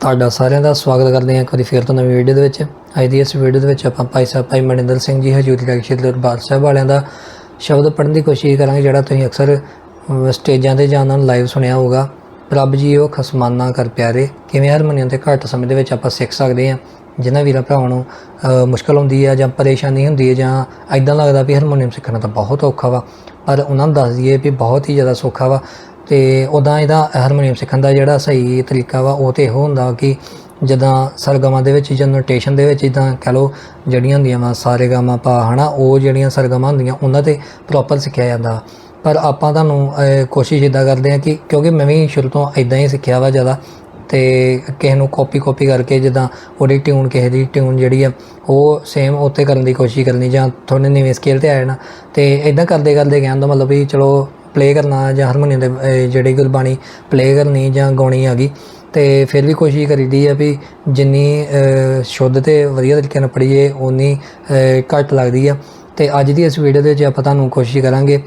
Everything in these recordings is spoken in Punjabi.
ਤੁਹਾਡਾ ਸਾਰਿਆਂ ਦਾ ਸਵਾਗਤ ਕਰਦੇ ਹਾਂ ਇੱਕ ਵਾਰੀ ਫੇਰ ਤੋਂ ਨਵੀਂ ਵੀਡੀਓ ਦੇ ਵਿੱਚ। ਅੱਜ ਦੀ ਇਸ ਵੀਡੀਓ ਦੇ ਵਿੱਚ ਆਪਾਂ ਭਾਈ ਸਾਹਿਬ ਭਾਈ ਮਨਿੰਦਰ ਸਿੰਘ ਜੀ ਹਜੂਰੀ ਰਾਗੀ ਦਰਬਾਰ ਸਾਹਿਬ ਵਾਲਿਆਂ ਦਾ ਸ਼ਬਦ ਪੜ੍ਹਨ ਦੀ ਕੋਸ਼ਿਸ਼ ਕਰਾਂਗੇ ਜਿਹੜਾ ਤੁਸੀਂ ਅਕਸਰ ਸਟੇਜਾਂ ਤੇ ਜਾਂ ਉਹਨਾਂ ਨੂੰ ਲਾਈਵ ਸੁਣਿਆ ਹੋਊਗਾ। ਰੱਬ ਜੀ ਉਹ ਖਸਮਾਨਾ ਕਰ ਪਿਆਰੇ ਕਿਵੇਂ ਹਾਰਮੋਨੀਅਮ ਤੇ ਘੱਟ ਸਮੇਂ ਦੇ ਵਿੱਚ ਆਪਾਂ ਸਿੱਖ ਸਕਦੇ ਹਾਂ। ਜਿਨ੍ਹਾਂ ਵੀਰਾਂ ਭਰਾਵਾਂ ਨੂੰ ਅਹ, ਮੁਸ਼ਕਲ ਹੁੰਦੀ ਹੈ ਜਾਂ ਪਰੇਸ਼ਾਨੀ ਹੁੰਦੀ ਹੈ ਜਾਂ ਐਦਾਂ ਲੱਗਦਾ ਵੀ ਹਾਰਮੋਨੀਅਮ ਸਿੱਖਣਾ ਤਾਂ ਬਹੁਤ ਔਖਾ ਵਾ। ਪਰ ਉਹਨਾਂ ਨੂੰ ਦੱਸ ਦਈਏ ਵੀ ਬਹੁਤ ਹੀ ਜ਼ਿਆਦਾ ਸੌਖਾ ਵਾ। ਤੇ ਉਦਾਂ ਇਹਦਾ ਹਾਰਮੋਨੀਅਮ ਸਿੱਖਣ ਦਾ ਜਿਹੜਾ ਸਹੀ ਤਰੀਕਾ ਵਾ, ਉਹ ਤੇ ਇਹੋ ਹੁੰਦਾ ਕਿ ਜਦਾਂ ਸਰਗਮਾਂ ਦੇ ਵਿੱਚ, ਜਾਂ ਨੋਟੇਸ਼ਨ ਦੇ ਵਿੱਚ ਇਦਾਂ ਕਹ ਲਓ ਜਿਹੜੀਆਂ ਹੁੰਦੀਆਂ ਵਾ, ਸਾਰੇ ਗਾਮਾ ਪਾ, ਹਨਾ, ਉਹ ਜਿਹੜੀਆਂ ਸਰਗਮਾਂ ਹੁੰਦੀਆਂ, ਉਹਨਾਂ ਤੇ ਪ੍ਰੋਪਰ ਸਿੱਖਿਆ ਜਾਂਦਾ। ਪਰ ਆਪਾਂ ਤੁਹਾਨੂੰ ਕੋਸ਼ਿਸ਼ ਇਦਾਂ ਕਰਦੇ ਹਾਂ ਕਿ ਕਿਉਂਕਿ ਮੈਂ ਵੀ ਸ਼ੁਰੂ ਤੋਂ ਇਦਾਂ ਹੀ ਸਿੱਖਿਆ ਵਾ ਜ਼ਿਆਦਾ, ਤੇ ਕਿਸੇ ਨੂੰ ਕਾਪੀ ਕਾਪੀ ਕਰਕੇ ਜਿੱਦਾਂ ਉਹਦੀ ਟਿਊਨ ਕਿਸੇ ਦੀ ਟਿਊਨ ਜਿਹੜੀ ਆ, ਉਹ ਸੇਮ ਉੱਤੇ ਕਰਨ ਦੀ ਕੋਸ਼ਿਸ਼ ਕਰਨੀ, ਜਾਂ ਥੋੜੇ ਨੀਵੇਂ ਸਕੇਲ ਤੇ ਆ ਜਾਣਾ। ਤੇ ਇਦਾਂ ਕਰਦੇ ਕਰਦੇ ਕਹਿਣ ਦਾ ਮਤਲਬ ਵੀ ਚਲੋ ਪਲੇ ਕਰਨਾ ਜਾਂ ਹਾਰਮੋਨੀਅਮ ਦੇ ਜਿਹੜੀ ਗੁਰਬਾਣੀ ਪਲੇ ਕਰਨੀ ਜਾਂ ਗਾਉਣੀ ਆ ਗਈ ਤੇ ਫਿਰ ਵੀ ਕੋਸ਼ਿਸ਼ ਕਰੀਦੀ ਆ ਵੀ ਜਿੰਨੀ ਸ਼ੁੱਧ ਤੇ ਵਧੀਆ ਤਰੀਕੇ ਨਾਲ ਪੜ੍ਹੀਏ ਉਨੀ ਘੱਟ ਲੱਗਦੀ ਆ। ਤੇ ਅੱਜ ਦੀ ਇਸ ਵੀਡੀਓ ਦੇ ਵਿੱਚ ਆਪਾਂ ਤੁਹਾਨੂੰ ਕੋਸ਼ਿਸ਼ ਕਰਾਂਗੇ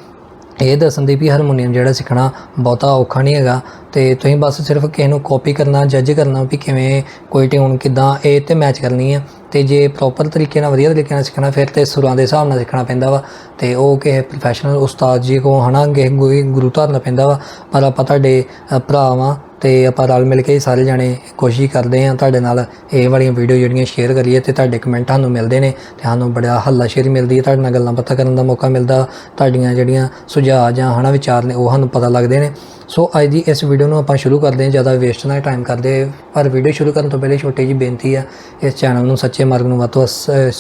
ਇਹ ਦੱਸਣ ਦੀ ਵੀ ਹਾਰਮੋਨੀਅਮ ਜਿਹੜਾ ਸਿੱਖਣਾ ਬਹੁਤਾ ਔਖਾ ਨਹੀਂ ਹੈਗਾ। ਤੇ ਤੁਸੀਂ ਬਸ ਸਿਰਫ ਕਿਸੇ ਨੂੰ ਕਾਪੀ ਕਰਨਾ ਜੱਜ ਕਰਨਾ ਵੀ ਕਿਵੇਂ ਕੋਈ ਟਿਊਨ ਕਿਦਾਂ, ਇਹ ਤੇ ਮੈਚ ਕਰਨੀ ਹੈ ਤੇ ਜੇ ਪ੍ਰੋਪਰ ਤਰੀਕੇ ਨਾਲ ਵਧੀਆ ਤਰੀਕੇ ਨਾਲ ਸਿੱਖਣਾ ਫਿਰ ਤੇ ਸੁਰਾਂ ਦੇ ਹਿਸਾਬ ਨਾਲ ਸਿੱਖਣਾ ਪੈਂਦਾ ਵਾ ਤੇ ਉਹ ਕਿਸੇ ਪ੍ਰੋਫੈਸ਼ਨਲ ਉਸਤਾਦ ਜੀ ਕੋ ਹਨਾ ਕਿਸੇ ਗੁਰੂ ਗੁਰੂ ਧਾਰਨਾ ਪੈਂਦਾ ਵਾ। ਪਰ ਆਪਾਂ ਤੁਹਾਡੇ ਅ, ਭਰਾ ਵਾਂ ਤੇ ਆਪਾਂ ਰਲ ਮਿਲ ਕੇ ਹੀ ਸਾਰੇ ਜਾਣੇ ਕੋਸ਼ਿਸ਼ ਕਰਦੇ ਹਾਂ ਤੁਹਾਡੇ ਨਾਲ ਇਹ ਵਾਲੀਆਂ ਵੀਡੀਓ ਜਿਹੜੀਆਂ ਸ਼ੇਅਰ ਕਰੀਏ ਤੇ ਤੁਹਾਡੇ ਕਮੈਂਟ ਸਾਨੂੰ ਮਿਲਦੇ ਨੇ ਤੇ ਸਾਨੂੰ ਬੜਾ ਹੱਲਾਸ਼ੇਰੀ ਮਿਲਦੀ ਹੈ, ਤੁਹਾਡੇ ਨਾਲ ਗੱਲਾਂ ਬਾਤਾਂ ਕਰਨ ਦਾ ਮੌਕਾ ਮਿਲਦਾ, ਤੁਹਾਡੀਆਂ ਜਿਹੜੀਆਂ ਸੁਝਾਅ ਜਾਂ ਹਨਾ ਵਿਚਾਰ ਨੇ ਉਹ ਸਾਨੂੰ ਪਤਾ ਲੱਗਦੇ ਨੇ। ਸੋ ਅੱਜ ਦੀ ਇਸ ਵੀਡੀਓ ਨੂੰ ਆਪਾਂ ਸ਼ੁਰੂ ਕਰਦੇ ਹਾਂ, ਜ਼ਿਆਦਾ ਵੇਸਟ ਨਾ ਟਾਈਮ ਕਰਦੇ ਪਰ ਵੀਡੀਓ ਸ਼ੁਰੂ ਕਰਨ ਤੋਂ ਪਹਿਲੇ ਛੋਟੀ ਜੀ ਬੇਨਤੀ ਆ, ਇਸ ਚੈਨਲ ਨੂੰ ਸੱਚੇ ਮਾਰਗ ਨੂੰ ਵੱਧ ਤੋਂ ਵੱਧ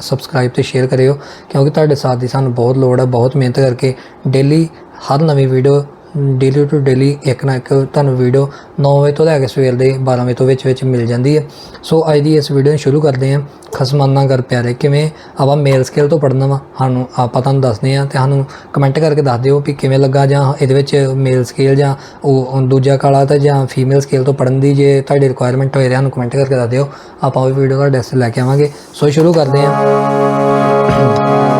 ਸਬਸਕ੍ਰਾਈਬ ਤੇ ਸ਼ੇਅਰ ਕਰਿਓ, ਕਿਉਂਕਿ ਤੁਹਾਡੇ ਸਾਥ ਦੀ ਸਾਨੂੰ ਬਹੁਤ ਲੋੜ ਹੈ ਬਹੁਤ ਮਿਹਨਤ ਕਰਕੇ ਡੇਲੀ ਹਰ ਨਵੀਂ ਵੀਡੀਓ ਡੇਲੀ ਟੂ ਡੇਲੀ ਇੱਕ ਨਾ ਇੱਕ ਤੁਹਾਨੂੰ ਵੀਡੀਓ 9 ਵਜੇ ਤੋਂ ਲੈ ਕੇ ਸਵੇਰ ਦੇ 12 ਵਜੇ ਤੋਂ ਵਿੱਚ ਵਿੱਚ ਮਿਲ ਜਾਂਦੀ ਹੈ। ਸੋ ਅੱਜ ਦੀ ਇਸ ਵੀਡੀਓ ਨੂੰ ਸ਼ੁਰੂ ਕਰਦੇ ਹਾਂ। ਖਸਮਾਨਾ ਕਰ ਪਿਆਰੇ, ਕਿਵੇਂ ਆਪਾਂ ਮੇਲ ਸਕੇਲ ਤੋਂ ਪੜ੍ਹਨਾ ਵਾ? ਸਾਨੂੰ ਆਪਾਂ ਤੁਹਾਨੂੰ ਦੱਸਦੇ ਹਾਂ ਤੇ ਸਾਨੂੰ ਕਮੈਂਟ ਕਰਕੇ ਦੱਸ ਦਿਓ ਵੀ ਕਿਵੇਂ ਲੱਗਾ ਜਾਂ ਇਹਦੇ ਵਿੱਚ ਮੇਲ ਸਕੇਲ ਜਾਂ ਉਹ ਦੂਜਾ ਕਾਲਾ ਤਾਂ ਜਾਂ ਫੀਮੇਲ ਸਕੇਲ ਤੋਂ ਪੜ੍ਹਨ ਦੀ ਜੇ ਤੁਹਾਡੀ ਰਿਕੁਆਇਰਮੈਂਟ ਹੋਏ ਤਾਂ ਸਾਨੂੰ ਕਮੈਂਟ ਕਰਕੇ ਦੱਸ ਦਿਓ। ਆਪਾਂ ਉਹ ਵੀਡੀਓ ਤੁਹਾਡੇ ਵਾਸਤੇ ਲੈ ਕੇ ਆਵਾਂਗੇ। ਸੋ ਸ਼ੁਰੂ ਕਰਦੇ ਹਾਂ।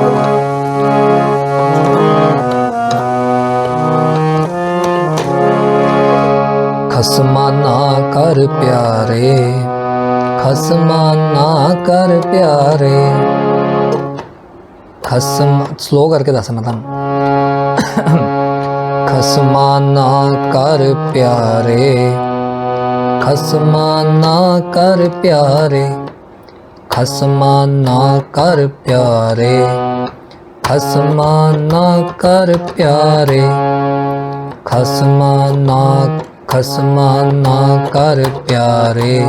ਕਰ ਪਿਆਰੇ ਖਸਮਾਨਾ ਕਰ ਪਿਆਰੇ। ਖਸਮ ਸਲੋ ਕਰਕੇ ਦੱਸਣਾ ਤੁਹਾਨੂੰ। ਖਸਮਾਨਾ ਕਰ ਪਿਆਰੇ ਖਸਮਾਨਾ ਕਰ ਪਿਆਰੇ। ਖਸਮਾਨਾ ਕਰ ਪਿਆਰੇ ਖਸਮਾਨਾ ਕਰ ਪਿਆਰੇ। ਖਸਮਾਨਾ ਖਸਮਾਨਾ ਕਰ ਪਿਆਰੇ।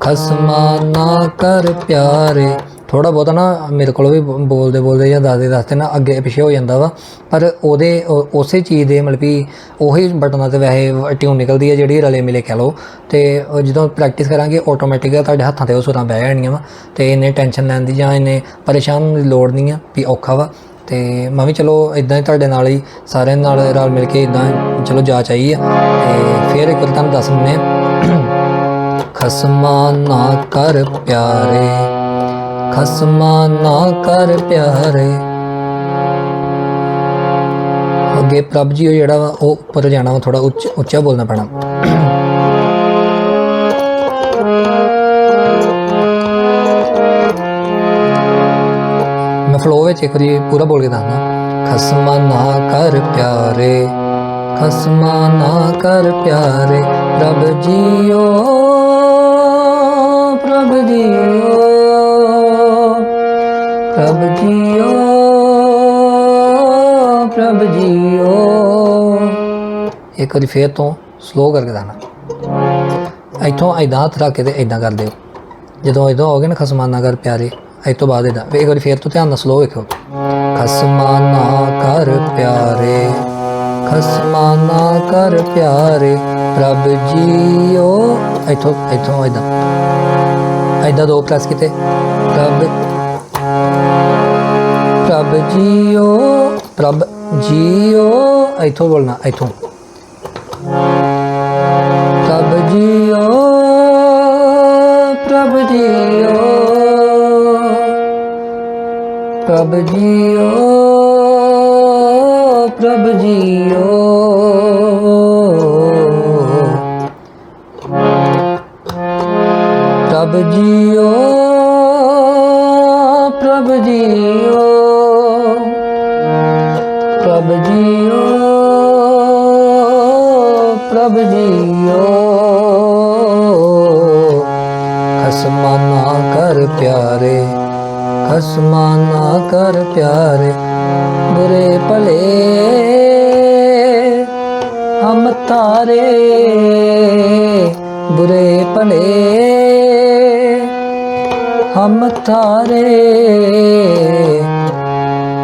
ਖਸਮਾਨਾ ਕਰ ਪਿਆਰੇ। ਥੋੜਾ ਬਹੁਤਾ ਨਾ ਮੇਰੇ ਕੋਲ ਵੀ ਬੋਲਦੇ ਬੋਲਦੇ ਜਾਂ ਦੱਸਦੇ ਦੱਸਦੇ ਨਾ ਅੱਗੇ ਪਿੱਛੇ ਹੋ ਜਾਂਦਾ ਵਾ। ਪਰ ਉਹਦੇ ਉਸੇ ਚੀਜ਼ ਦੇ ਮਤਲਬ ਕਿ ਉਹੀ ਬਟਨਾਂ ਤੇ ਵੈਸੇ ਟਿਊਨ ਨਿਕਲਦੀ ਹੈ ਜਿਹੜੀ ਰਲੇ ਮਿਲੇ ਕਹਿ ਲਓ। ਤੇ ਜਦੋਂ ਪ੍ਰੈਕਟਿਸ ਕਰਾਂਗੇ ਆਟੋਮੈਟਿਕ ਤੁਹਾਡੇ ਹੱਥਾਂ ਤੇ ਉਹ ਸੁਰਾਂ ਬਹਿ ਜਾਣੀਆਂ ਵਾ। ਤੇ ਇਹਨੇ ਟੈਨਸ਼ਨ ਲੈਣ ਦੀ ਜਾਂ ਇਹਨੇ ਪਰੇਸ਼ਾਨ ਦੀ ਲੋੜ ਨਹੀਂ ਆ ਵੀ ਔਖਾ ਵਾ। ਤੇ ਮੈਂ ਵੀ ਚਲੋ ਇਦਾਂ ਹੀ ਤੁਹਾਡੇ ਨਾਲ ਹੀ ਸਾਰਿਆਂ ਨਾਲ ਰਲ ਮਿਲ ਕੇ ਇਦਾਂ ਚਲੋ ਜਾਚ ਆਈ ਆ। ਤੇ ਫਿਰ ਇੱਕ ਵਾਰ ਤੁਹਾਨੂੰ ਦੱਸ ਦਿੰਦੇ ਹਾਂ। ਖਸਮਾ ਨਾ ਕਰ ਪਿਆਰੇ, ਖਸਮਾ ਨਾ ਕਰ ਪਿਆਰੇ। ਅੱਗੇ ਪ੍ਰਭ ਜੀ ਉਹ ਜਿਹੜਾ ਵਾ ਉਹ ਉੱਪਰ ਜਾਣਾ ਵਾ ਥੋੜਾ ਉੱਚ ਉੱਚਾ ਬੋਲਣਾ ਪੈਣਾ। ਫਲੋ ਵਿੱਚ ਇੱਕ ਵਾਰੀ ਪੂਰਾ ਬੋਲ ਕੇ ਦੱਸਣਾ ਖਸਮਾ ਨਾ ਕਰ ਪਿਆਰੇ, ਖਸਮਾ ਨਾ ਕਰ ਪਿਆਰੇ, ਪ੍ਰਭ ਜੀਓ ਪ੍ਰਭ ਜੀਓ ਪ੍ਰਭ ਜੀਓ ਪ੍ਰਭ ਜੀਓ। ਇੱਕ ਵਾਰੀ ਫੇਰ ਤੋਂ ਸਲੋ ਕਰਕੇ ਦੱਸਣਾ। ਇੱਥੋਂ ਐਦਾਂ ਹੱਥ ਰੱਖ ਕੇ ਤੇ ਐਦਾਂ ਕਰ ਦਿਓ। ਜਦੋਂ ਇਦੋਂ ਹੋਗੇ ਨਾ ਖਸਮਾਨਾ ਕਰ ਪਿਆਰੇ ਇਹ ਤੋਂ ਬਾਅਦ ਇਹਦਾ। ਇੱਕ ਵਾਰੀ ਫੇਰ ਤੋਂ ਧਿਆਨ ਨਾਲ ਸਲੋ ਵੇਖੋ ਖਸਮਾਨਾ ਕਰ ਪਿਆਰੇ ਖਸਮਾਨਾ ਕਰ ਪਿਆਰੇ ਪ੍ਰਭ ਜੀਓ। ਇੱਥੋਂ ਇੱਥੋਂ ਇਦਾਂ ਇਦਾਂ ਦੋ ਕਲਾਸ ਕਿਤੇ। ਪ੍ਰਭ ਪ੍ਰਭ ਜੀਓ ਪ੍ਰਭ ਜੀਓ। ਇੱਥੋਂ ਬੋਲਣਾ, ਇੱਥੋਂ। ਪ੍ਰਭ ਜੀਓ ਪ੍ਰਭ ਜੀਓ। ਪ੍ਰਭ ਜੀਓ ਪ੍ਰਭ ਜੀਓ। ਪ੍ਰਭ ਜੀਓ ਪ੍ਰਭ ਜੀਓ। ਖਸਮਾ ਨਾ ਕਰ ਪਿਆਰੇ। ਖਸਮਾਨਾ ਕਰ ਪਿਆਰੇ, ਬੁਰੇ ਭਲੇ। ਹਮ ਤਾਰੇ, ਬੁਰੇ ਭਲੇ। ਹਮ ਤਾਰੇ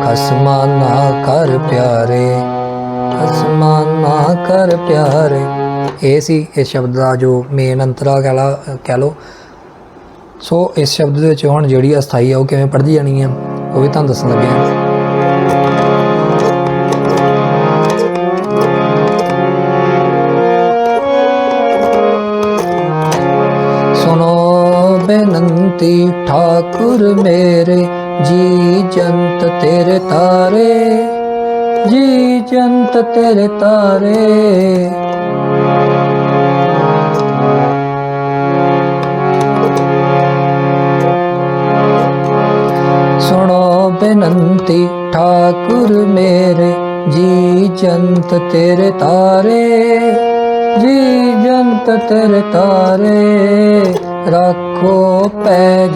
ਖਸਮਾਨਾ ਕਰ ਪਿਆਰੇ ਖਸਮਾਨਾ ਕਰ ਪਿਆਰੇ। ਇਹ ਸੀ ਇਸ ਸ਼ਬਦ ਦਾ ਜੋ ਮੇਨ ਅੰਤਰਾ ਕਹਿ ਲਓ ਸੋ ਇਸ ਸ਼ਬਦ ਦੇ ਵਿੱਚ ਹੁਣ ਜਿਹੜੀ ਅਸਥਾਈ ਆ, ਉਹ ਕਿਵੇਂ ਪੜ੍ਹਦੀ ਜਾਣੀ ਆ, ਉਹ ਵੀ ਤੁਹਾਨੂੰ ਦੱਸਣ ਲੱਗੇ ਹਾਂ ਸੁਨੋ ਬੇਨੰਤੀ ਠਾਕੁਰ ਮੇਰੇ, ਜੀ ਜੰਤ ਤੇਰੇ ਤਾਰੇ, ਜੀ ਜੰਤ ਤੇਰੇ ਤਾਰੇ। ਬੇਨੰਤੀ ਠਾਕੁਰ ਮੇਰੇ ਜੀ ਜੰਤ ਤੇਰੇ ਤਾਰੇ ਜੀ ਜੰਤ ਤੇਰੇ ਤਾਰੇ ਰੱਖੋ ਪੈਜ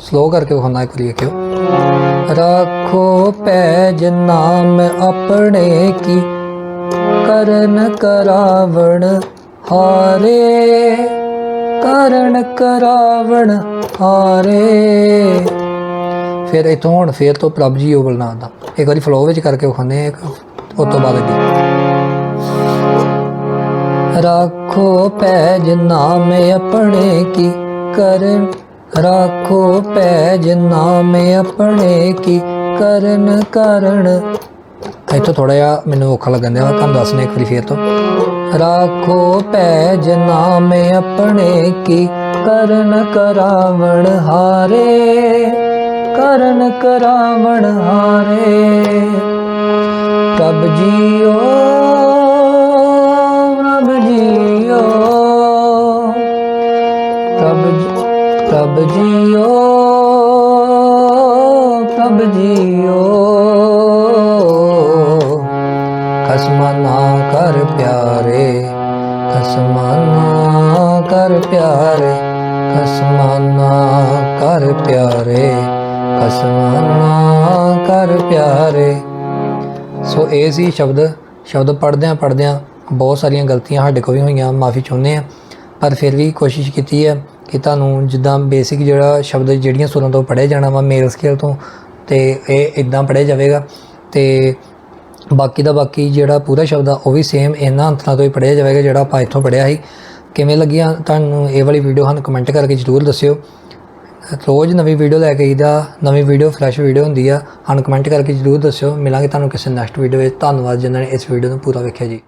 ਸਲੋ ਕਰਕੇ ਵਿਖਾਉਣਾ ਇੱਕ ਵਾਰੀ ਵੇਖਿਓ ਰੱਖੋ ਪੈਜ ਨਾਮ ਆਪਣੇ ਕੀ ਕਰਨ ਕਰਾਵਣ ਹਾਰੇ ਕਰਨ ਕਰਾਵਣ ਹਾਰੇ ਫਿਰ ਇਥੋਂ ਹੁਣ ਫੇਰ ਤੋਂ ਪ੍ਰਭ ਜੀ ਉਹ ਬੋਲਣਾ ਆਉਂਦਾ ਇੱਕ ਵਾਰੀ ਫਲੋ ਵਿੱਚ ਕਰਕੇ ਵਿਖਾਉਂਦੇ ਆ ਉਸ ਤੋਂ ਬਾਅਦ ਅੱਗੇ। ਰੱਖੋ ਪੈਜ ਨਾਮ ਆਪਣੇ ਕੀ ਕਰਨ? ਰੱਖੋ ਪੈਜ ਨਾਮ ਆਪਣੇ ਕੀ ਕਰਨ ਕਰਨ? ਇੱਥੋਂ ਥੋੜਾ ਜਿਹਾ ਮੈਨੂੰ ਔਖਾ ਲੱਗਣ ਦਿਆ, ਤੁਹਾਨੂੰ ਦੱਸਨੇ ਇੱਕ ਵਾਰੀ ਫੇਰ ਤੋਂ। ਰੱਖੋ ਪੈਜ ਨਾਮ ਆਪਣੇ ਕੀ ਕਰਨ? ਕਰਾਵਣ ਹਾਰੇ। ਕਰਨ ਕਰਾਵਣ ਹਾਰੇ। ਪ੍ਰਭ ਜੀਓ ਪ੍ਰਭ ਜੀਓ। ਪ੍ਰਭ ਜੀ- ਪ੍ਰਭ ਜੀਓ ਪ੍ਰਭ ਜੀਓ। ਖਸਮਾ ਨਾ ਕਰ ਪਿਆਰੇ, ਖਸਮਾ ਨਾ ਕਰ ਪਿਆਰੇ, ਖਸਮਾ ਨਾ ਕਰ ਪਿਆਰੇ। ਖਸਮਾ ਕਰ ਪਿਆਰੇ। ਸੋ ਇਹ ਸੀ ਸ਼ਬਦ ਸ਼ਬਦ ਪੜ੍ਹਦਿਆਂ ਪੜ੍ਹਦਿਆਂ ਬਹੁਤ ਸਾਰੀਆਂ ਗਲਤੀਆਂ ਸਾਡੇ ਕੋਲ ਵੀ ਹੋਈਆਂ, ਮਾਫੀ ਚਾਹੁੰਦੇ ਆ ਪਰ ਫਿਰ ਵੀ ਕੋਸ਼ਿਸ਼ ਕੀਤੀ ਹੈ ਕਿ ਤੁਹਾਨੂੰ ਜਿੱਦਾਂ ਬੇਸਿਕ ਜਿਹੜਾ ਸ਼ਬਦ ਜਿਹੜੀਆਂ ਸੁਰਾਂ ਤੋਂ ਪੜ੍ਹਿਆ ਜਾਣਾ ਵਾ ਮੇਲ ਸਕੇਲ ਤੋਂ, ਤੇ ਇਹ ਇਦਾਂ ਪੜ੍ਹਿਆ ਜਾਵੇਗਾ। ਤੇ ਬਾਕੀ ਦਾ ਬਾਕੀ ਜਿਹੜਾ ਪੂਰਾ ਸ਼ਬਦ ਆ, ਉਹ ਵੀ ਸੇਮ ਇਹਨਾਂ ਅੰਤਰਾਂ ਤੋਂ ਹੀ ਪੜ੍ਹਿਆ ਜਾਵੇਗਾ ਜਿਹੜਾ ਆਪਾਂ ਇੱਥੋਂ ਪੜ੍ਹਿਆ ਸੀ। ਕਿਵੇਂ ਲੱਗੀਆਂ? ਤੁਹਾਨੂੰ ਇਹ ਵਾਲੀ ਵੀਡੀਓ ਸਾਨੂੰ ਕਮੈਂਟ ਕਰਕੇ ਜਰੂਰ ਦੱਸਿਓ। ਰੋਜ਼ ਨਵੀਂ ਵੀਡੀਓ ਲੈ ਕੇ ਆਈਦਾ, ਨਵੀਂ ਵੀਡੀਓ ਫਰੈਸ਼ ਵੀਡੀਓ ਹੁੰਦੀ ਆ। ਸਾਨੂੰ ਕਮੈਂਟ ਕਰਕੇ ਜਰੂਰ ਦੱਸਿਓ। ਮਿਲਾਂਗੇ ਤੁਹਾਨੂੰ ਕਿਸੇ ਨੈਕਸਟ ਵੀਡੀਓ ਵਿੱਚ। ਧੰਨਵਾਦ ਜਿਨ੍ਹਾਂ ਨੇ ਇਸ ਵੀਡੀਓ ਨੂੰ ਪੂਰਾ ਵੇਖਿਆ ਜੀ।